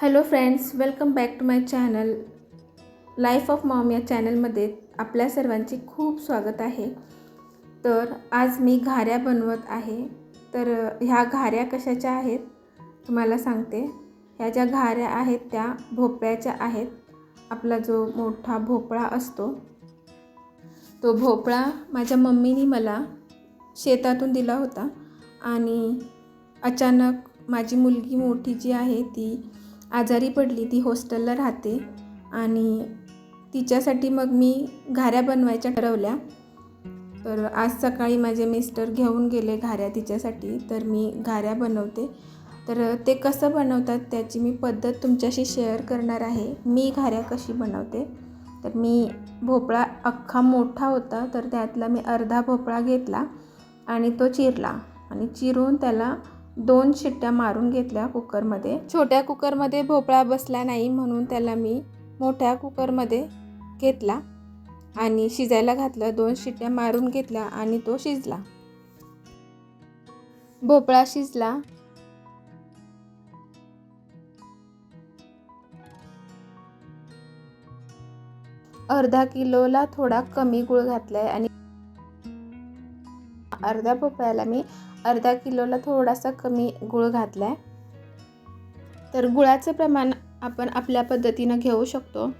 Hello friends welcome back to my channel life of mom या चॅनलमध्ये आपल्या सर्वांचे खूप स्वागत आहे. तर आज मी घाऱ्या बनवत आहे. तर ह्या घाऱ्या कशाच्या आहेत? तुम्हाला सांगते. ह्या ज्या घाऱ्या आहेत त्या भोपळ्याच्या आहेत. आपला जो मोठा भोपळा असतो तो भोपळा माझ्या मम्मीनी मला शेतातून दिला होता. आणि अचानक माझी मुलगी मोठी जी आहे ती आजारी पडली ती हॉस्टेलला राहते आणि तिच्यासाठी मग मी घाऱ्या बनवायच्या ठरवल्या. तर आज सकाळी माझे मिस्टर घेऊन गेले घाऱ्या तिच्यासाठी तर मी घाऱ्या बनवते. तर ते कसं बनवतात त्याची मी पद्धत तुमच्याशी शेअर करणार आहे. मी घाऱ्या कशी बनवते? तर मी भोपळा अख्खा मोठा होता तर त्यातला मी अर्धा भोपळा घेतला आणि तो चिरला आणि चिरून त्याला दोन शिट्ट्या मारून घेतल्या कुकरमध्ये. छोट्या कुकरमध्ये भोपळा बसला नाही म्हणून त्याला मी मोठ्या कुकरमध्ये घेतला आणि शिजायला घातलं. दोन शिट्ट्या मारून घेतल्या आणि तो शिजला. भोपळा शिजला. अर्धा किलोला थोडा कमी गुळ घातला आहे आणि अर्ध्या भोपळ्याला मी अर्धा किलोला थोडासा कमी गुळ घातला आहे तर गुळाचं प्रमाण आपण आपल्या पद्धतीनं घेऊ शकतो.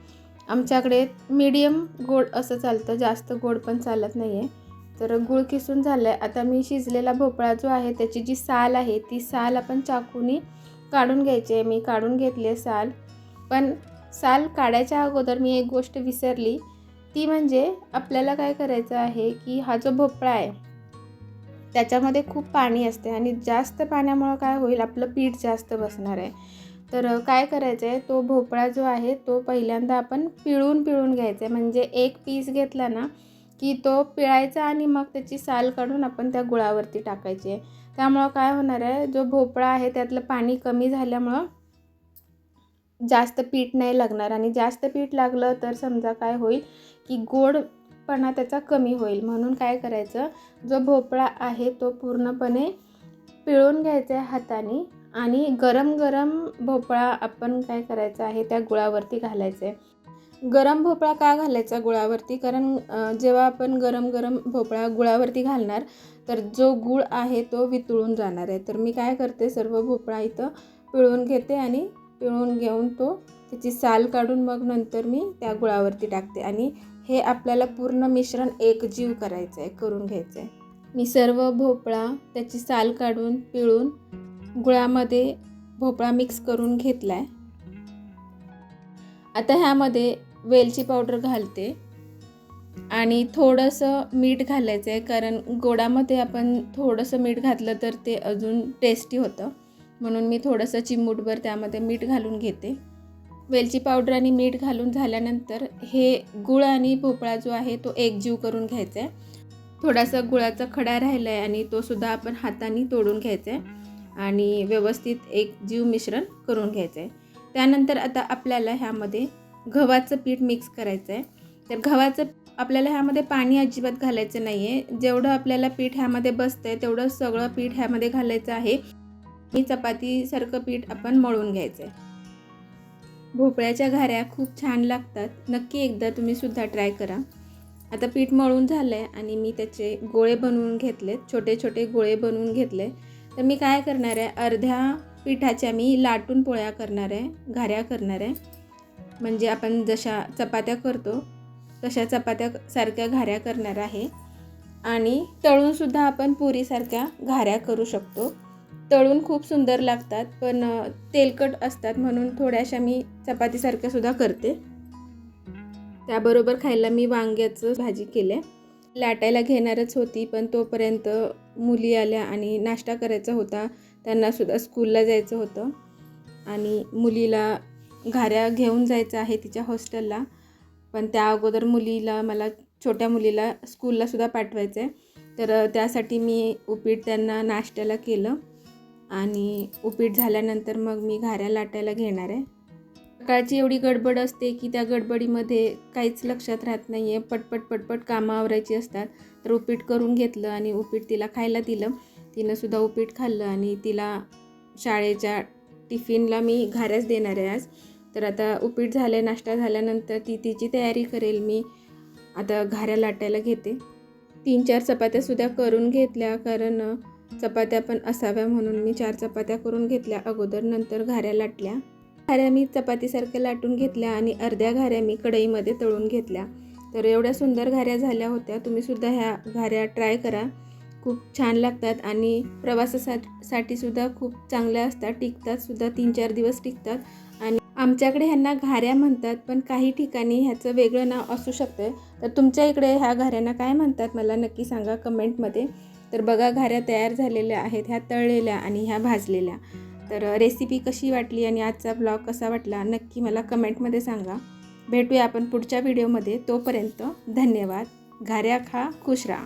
आमच्याकडे मीडियम गोड असं चालतं जास्त गोड पण चालत नाही आहे तर गुळ किसून झालं आहे आता मी शिजलेला भोपळा जो आहे त्याची जी साल आहे ती साल आपण चाकूनी काढून घ्यायची आहे. मी काढून घेतली आहे साल. पण साल काढायच्या अगोदर मी एक गोष्ट विसरली. ती म्हणजे आपल्याला काय करायचं आहे की हा जो भोपळा आहे त्याच्यामध्ये खूप पाणी असते आणि जास्त पाण्यामुळं काय होईल आपलं पीठ जास्त बसणार आहे. तर काय करायचं आहे तो भोपळा जो आहे तो पहिल्यांदा आपण पिळून पिळून घ्यायचा आहे म्हणजे एक पीस घेतला ना की तो पिळायचा आणि मग त्याची साल काढून आपण त्या गुळावरती टाकायची आहे. त्यामुळं काय होणार आहे जो भोपळा आहे त्यातलं पाणी कमी झाल्यामुळं जास्त पीठ नाही लागणार. आणि जास्त पीठ लागलं तर समजा काय होईल की गोड पणा त्याचा कमी होईल. म्हणून काय करायचं? जो भोपळा आहे तो पूर्णपणे पिळून घ्यायचा आहे हाताने आणि गरम गरम भोपळा आपण काय करायचं आहे? त्या गुळावरती घालायचं. आहे गरम भोपळा का घालायचा गुळावरती? कारण जेव्हा आपण गरम गरम भोपळा गुळावरती घालणार तर जो गुळ आहे तो वितळून जाणार आहे. तर मी काय करते? सर्व भोपळा इथं पिळून घेते आणि पिळून घेऊन तो त्याची साल काढून मग नंतर मी त्या गुळावरती टाकते आणि हे आपल्याला पूर्ण मिश्रण एकजीव करायचं आहे करून घ्यायचं आहे मी सर्व भोपळा त्याची साल काढून पिळून गुळामध्ये भोपळा मिक्स करून घेतला आहे आता ह्यामध्ये वेलची पावडर घालते आणि थोडंसं मीठ घालायचं आहे कारण गोडामध्ये आपण थोडंसं मीठ घातलं तर ते अजून टेस्टी होतं. म्हणून मी थोडंसं चिमूटभर त्यामध्ये मीठ घालून घेते. वेलची पावडर आणि मीठ घालून झाल्यानंतर हे गुळ आणि भोपळा जो आहे तो एकजीव करून घ्यायचा आहे. थोडासा गुळाचा खडा राहिला आहे आणि तो सुद्धा आपण हाताने तोडून घ्यायचा आहे. आणि व्यवस्थित एक जीव मिश्रण करून घ्यायचं आहे. त्यानंतर आता आपल्याला ह्यामध्ये गव्हाचं पीठ मिक्स करायचं आहे. तर गव्हाचं आपल्याला ह्यामध्ये पाणी अजिबात घालायचं नाही आहे जेवढं आपल्याला पीठ ह्यामध्ये बसतं आहे तेवढं सगळं पीठ ह्यामध्ये घालायचं आहे. मी चपातीसारखं पीठ आपण मळून घ्यायचं आहे. भोपळ्याच्या घाऱ्या खूप छान लागतात. नक्की एकदा तुम्ही सुद्धा ट्राय करा. आता पीठ मळून झालं आहे आणि मी त्याचे गोळे बनवून घेतलेत. छोटे छोटे गोळे बनवून घेतले तर मी काय करणार आहे? अर्ध्या पिठाच्या मी लाटून पोळ्या करणार आहे घाऱ्या करणार आहे. म्हणजे आपण जशा चपात्या करतो तशा चपात्यासारख्या घाऱ्या करणार आहे. आणि तळूनसुद्धा आपण पुरीसारख्या घाऱ्या करू शकतो. तळून खूप सुंदर लागतात पण तेलकट असतात म्हणून थोड्याशा मी चपातीसारख्या सुद्धा करते. त्याबरोबर खायला मी वांग्याचं भाजी केल्या. लाटायला घेणारच होती पण तोपर्यंत मुली आल्या आणि नाश्ता करायचा होता. त्यांनासुद्धा स्कूलला जायचं होतं. आणि मुलीला घाऱ्या घेऊन जायचं आहे तिच्या हॉस्टेलला. पण त्या अगोदर मुलीला मला छोट्या मुलीला स्कूललासुद्धा पाठवायचं आहे तर त्यासाठी मी उपीट त्यांना नाश्त्याला केलं. आणि उपीट झाल्यानंतर मग मी घाऱ्या लाटायला घेणार आहे. सकाळची एवढी गडबड असते की त्या गडबडीमध्ये काहीच लक्षात राहत नाही आहे पटपट पटपट कामं आवरायची असतात. तर उपीट करून घेतलं आणि उपीट तिला खायला दिलं. तिनं सुद्धा उपीट खाल्लं आणि तिला शाळेच्या टिफिनला मी घाऱ्याच देणार आहे आज. तर आता उपीट झाले नाश्ता झाल्यानंतर ती तिची तयारी करेल. मी आता घाऱ्या लाटायला घेते. तीन चार चपात्यासुद्धा करून घेतल्या. कारण चपात्या पण असाव्या म्हणून मी चार चपात्या करून घेतल्या. अगोदर नंतर घाऱ्या लाटल्या. घाऱ्या मी चपातीसारख्या लाटून घेतल्या आणि अर्ध्या घाऱ्या मी कढईमध्ये तळून घेतल्या. तर एवढ्या सुंदर घाऱ्या झाल्या होत्या. तुम्हीसुद्धा ह्या घाऱ्या ट्राय करा. खूप छान लागतात आणि प्रवासासाठी सुद्धा खूप चांगल्या असतात. टिकतात सुद्धा तीन चार दिवस टिकतात. आणि आमच्याकडे ह्यांना घाऱ्या म्हणतात पण काही ठिकाणी ह्याचं वेगळं नाव असू शकतं. तर तुमच्या इकडे ह्या घाऱ्यांना काय म्हणतात? मला नक्की सांगा कमेंटमध्ये. तर बघा घाऱ्या तयार झालेल्या आहेत ह्या तळलेल्या आणि ह्या भाजलेल्या. तर रेसिपी कशी वाटली आणि आजचा ब्लॉग कसा वाटला नक्की मला कमेंटमध्ये सांगा. भेटूया आपण पुढच्या व्हिडिओमध्ये तोपर्यंत धन्यवाद. घाऱ्या खा खुश राहा.